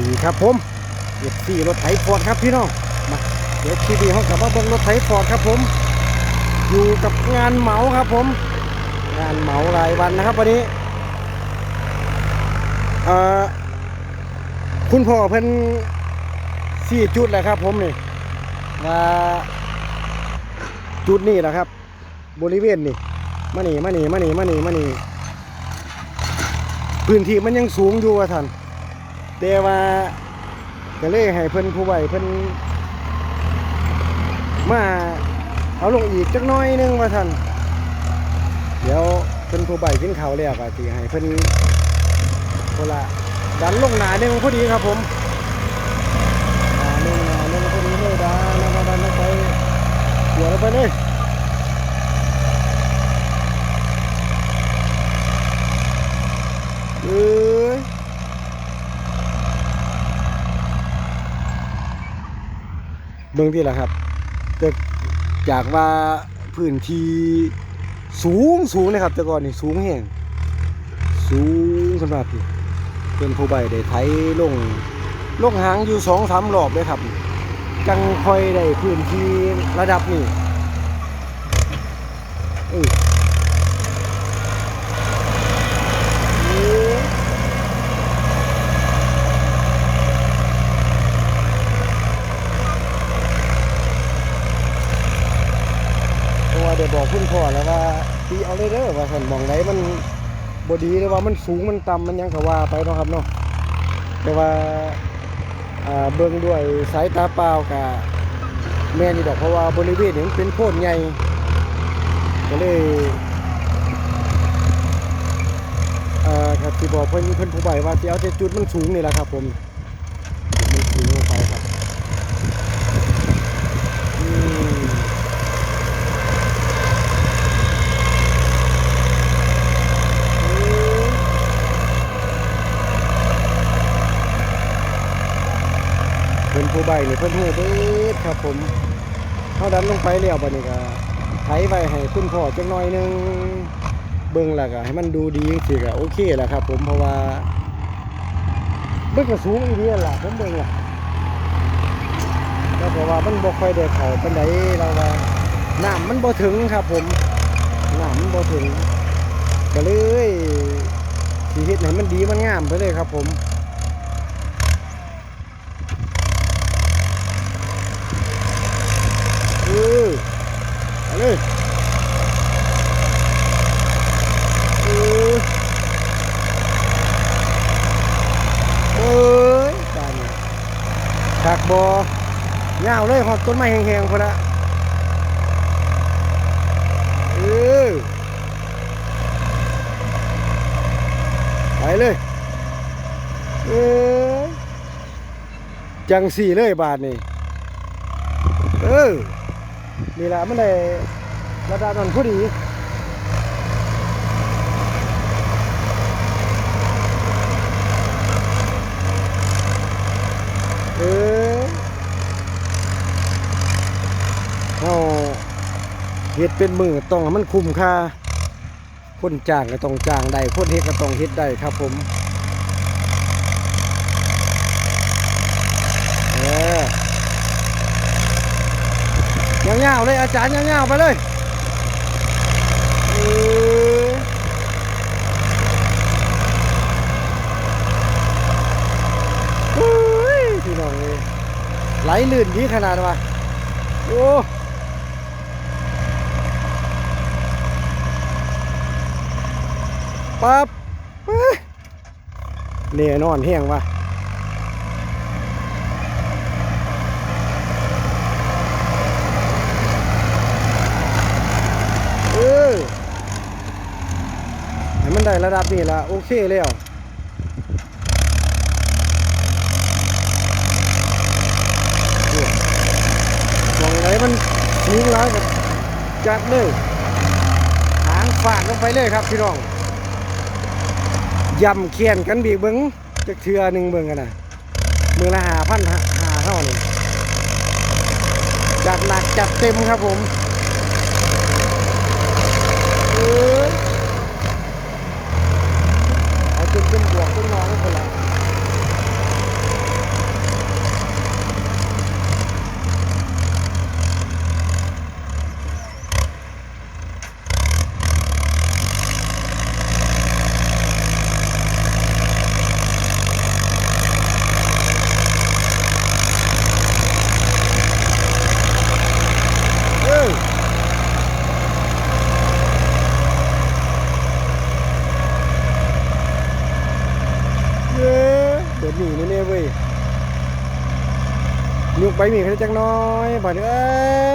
ดีครับผมเก็บสี่รถไถฟอร์ดครับพี่น้องมาเดี๋ยวทีดีห้องกลับมาเบิ่งรถไถฟอร์ดครับผม อยู่กับงานเหมาครับผม งานเหมารายวันนะครับวันนี้คุณพ่อเพิ่นสี่จุดแหละครับผมนี่ว่าจุดนี่แหละครับ บริเวณนี่มานี่มานี่มานี่มานี่มานี่พื้นที่มันยังสูงอยู่ว่าท่าน แต่ว่าก็เลยให้เพิ่นผู้ใบเพิ่นมาเอาลงอีกจักน้อยหนึงว่าท่านเดี๋ยวเพิ่นผู้ใบกินเขาแล้วก็สิให้เพิ่นคนละดันลงหนาหนึ่งพอดีครับผมหนาหนึงหนาหนึ่งพอดีเลยดันดันดันลงไปเดี๋ยวลงไปเลยเอ้ย เบื้องที่ละครับแต่จากว่าพื้นที่สูงสูงนะครับ แต่ก่อนนี่สูงแห่งสูงสำหรับนี่เป็นผู้ใบได้ไถลงลงหางอยู่สองสามรอบเลยครับ จังค่อยได้พื้นที่ระดับนี้เออโอ้ย เพราะว่าเดี๋ยว บอกคุณพ่อแล้วว่าตีเอาเลยเด้อว่าสันมองไหนมันบดีหรือว่ามันสูงมันต่ำมันยังก็ว่าไปเนาะครับเนาะแต่ว่าเบิ่งด้วยสายตาเปล่ากับแม่นี่ดอกเพราะว่าบริเวณนี้มันเป็นโพนใหญ่ก็เลยครับที่บอกเพิ่นเพิ่นผู้ใบว่าที่เอาแต่จุดมันสูงนี่แหละครับผมจุดมันสูงลงไปครับอืม เพิ่น ผู้ใบนี่เพิ่นฮู้เบิดครับผมเฮาดันลงไปแล้วบัดนี้ก็ไถไว้ให้คุณพ่อจักหน่อยนึงเบิ่งแล้วก็ให้มันดูดีจังซี่ก็โอเคแหละครับ ผมเพราะว่าเบิ่งก็สูงอีเดียล่ะผมเบิ่งล่ะแล้วเพราะว่ามันบ่ค่อยได้เข้าปานใดเราว่าน้ำมันบ่ถึงครับ ผมน้ำมันบ่ถึงก็เลยสิเฮ็ดให้มันดีมันงามไปเลยครับ ผม เออ เอาเลยเออเอ้ยตายเนี่ยถักบอเงาวเลยหอดต้นไม้แห้งๆคนละเออไปเลยเออจังสี่เลยบาทนี่เออ นี่แหละมันได้ระดับนั้นพอดีเออเอาเฮ็ดเป็นมือต้องมันคุ้มค่าคนจ้างก็ต้องจ้างได้คนเฮ็ดก็ต้องเฮ็ดได้ครับผม เอ อยาวๆเลยอาจารย์ยาวๆไปเลยเออเฮ้ยพี่น้องเลยไหลลื่นดีขนาดวะโอ้ปั๊บเฮ้ยแน่นอนแห้งวะ เออให้มัน ได้ระดับนี้ละโอเคแล้วมองไหนมันสูงแล้วก็จัดเลยหางฟาดลงไปเลยครับพี่น้องยำเคียนกันบีกเบิงจะเทือหนึ่งเบิงกันนะมือละหาพันหาเท่านี่จัดหนักจัดเต็มครับผม เอ้ยเอาจนเป็นบวกเป็นน้องคนละ หนีนี่เนี่ยเว้ยยุกใบหมีเขาจังน้อยบ่เอ้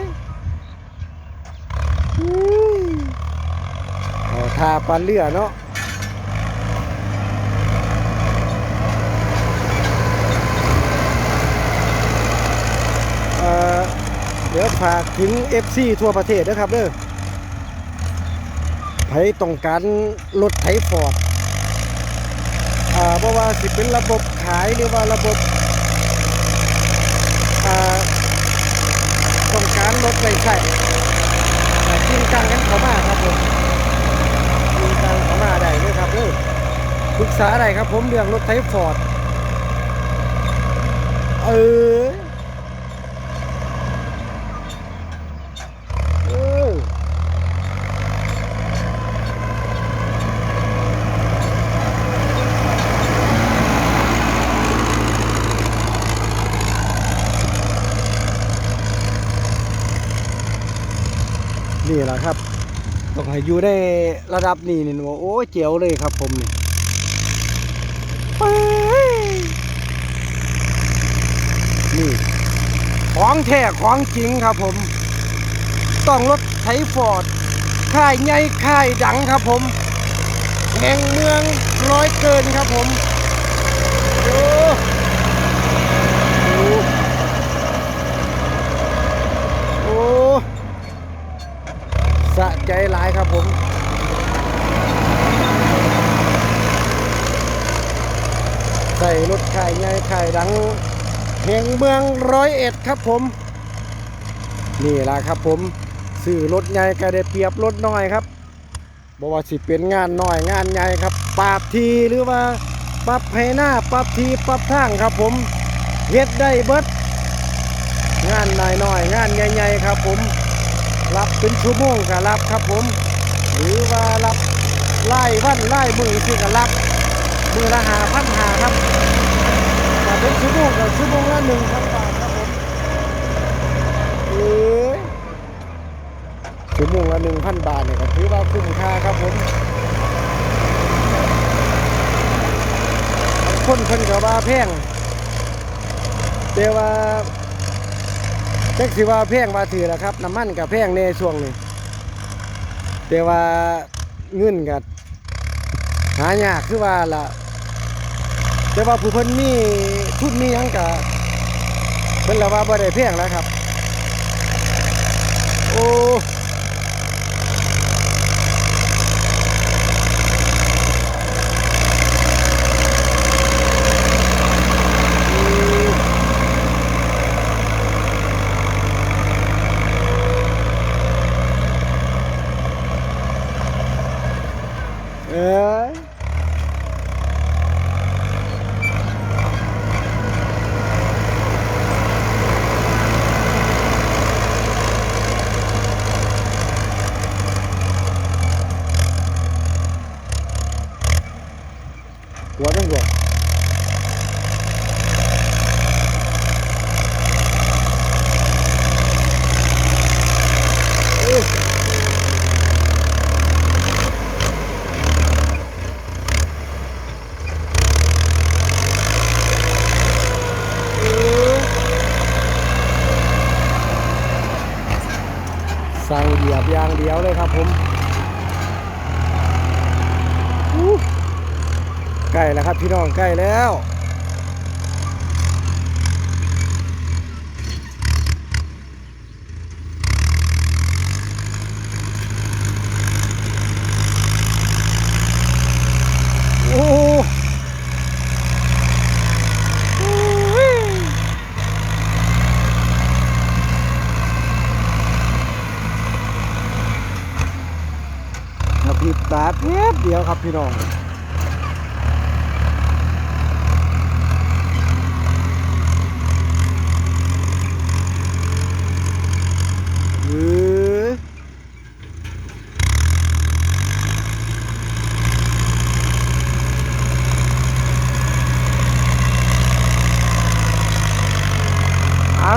ยอุ้ยเอาทาปันเรือเนาะเอ่อเดี๋ยวฝากถึง FC ทั่วประเทศนะครับเด้อไผต้องการรถไถฟอร์ดอ่าเพราะว่าสิเป็นระบบ ขายหรือว่าระบบอ่าต้องการรถไฟใช่จริงจังกันเขามาครับผมจริงจังเขามาได้เลยครับเออปรึกษาได้ครับผมเรื่องรถไทฟอร์ดเอออ นี่แหละครับต้องให้อยู่ได้ระดับนี้นี่ว่าโอ้เจ๋วเลยครับผมนี่นี่ของแท้ของจริงครับผม ต้องรถไถฟอร์ดค่ายใหญ่ค่ายดังครับผม แห่งเมืองร้อยเกินครับผมโอ้โอ้โอ้ สะใจหลายครับผม ใส่รถไข่ใหญ่ไข่ดังแห่ง เมืองร้อยเอ็ดครับผม นี่แหละครับผมซื้อรถใหญ่ก็ได้เปรียบรถน้อยครับบอกว่าสิเป็นงานน้อยงานใหญ่ครับปราบทีหรือว่าปรับให้หน้าปรับทีปรับทางครับผมเฮ็ดได้เบิดงานน้อยๆงานใหญ่ๆครับผม รับเป็นชั่วโมงก็รับครับผม หรือว่ารับไล่วันไล่มือสิก็รับมือละหาพันหาครับ ชั่วโมงละหนึ่งพันบาทครับผมเอ้ยชั่วโมงละหนึ่งพันบาทเนี่ยก็ถือว่าคุ้มค่าครับผมคนเพิ่นก็ว่าแพงแต่ว่าแจ็คสิว่าแพงว่าถือแหละครับน้ำมันกับแพงในช่วงนี้แต่ว่าเงินกับหายากคือว่าล่ะ แต่ว่าผู้เพิ่นมีทุนมีหยังกะเพิ่นละว่าบ่ได้แพงแล้วครับ โอ้ม เอ้ยหัวต้องหัวเอ้ย สั่งเหยียบยางเดียวเลยครับผมใกล้แล้วครับพี่น้องใกล้แล้ว โอ้โอ้ย กระพริบตาแป๊บเดียว ครับพี่น้องเอา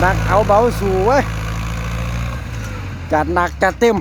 หนักเอาเบาสู่ไว้ จัดหนักจัดเต็ม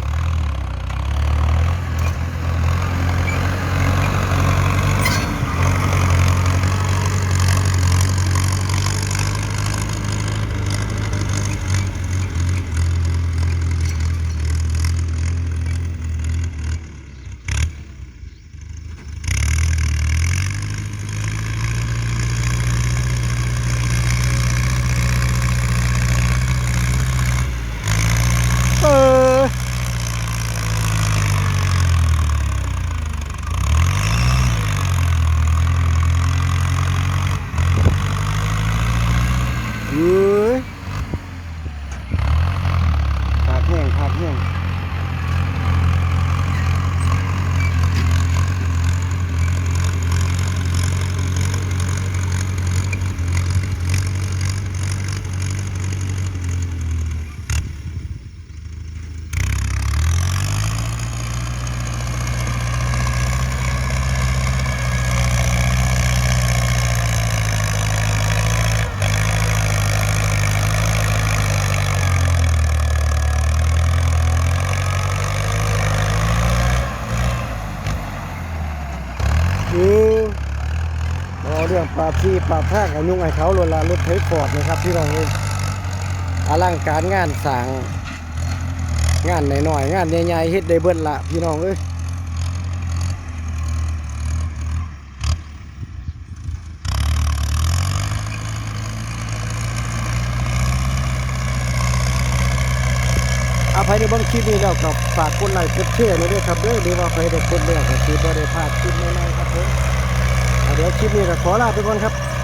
เรื่อง ปราบที่ปราบทางอายุงให้เขาลวนลารถไถฟอร์ดนะครับพี่น้องเอ้ยอลังการงานสางงานหน่อยๆงานใหญ่ๆเฮ็ดได้เบิดละพี่น้องเอ้ยอภัยในบางคลิปนี้แล้วก็ฝากกดไลค์กดแชร์หน่อยด้วยครับเด้อหรือว่าใครได้กดแล้วก็คือบ่ได้พลาดคลิปใหม่ๆครับผม เดี๋ยวคลิปนี้ก็ขอลาไปก่อนครับ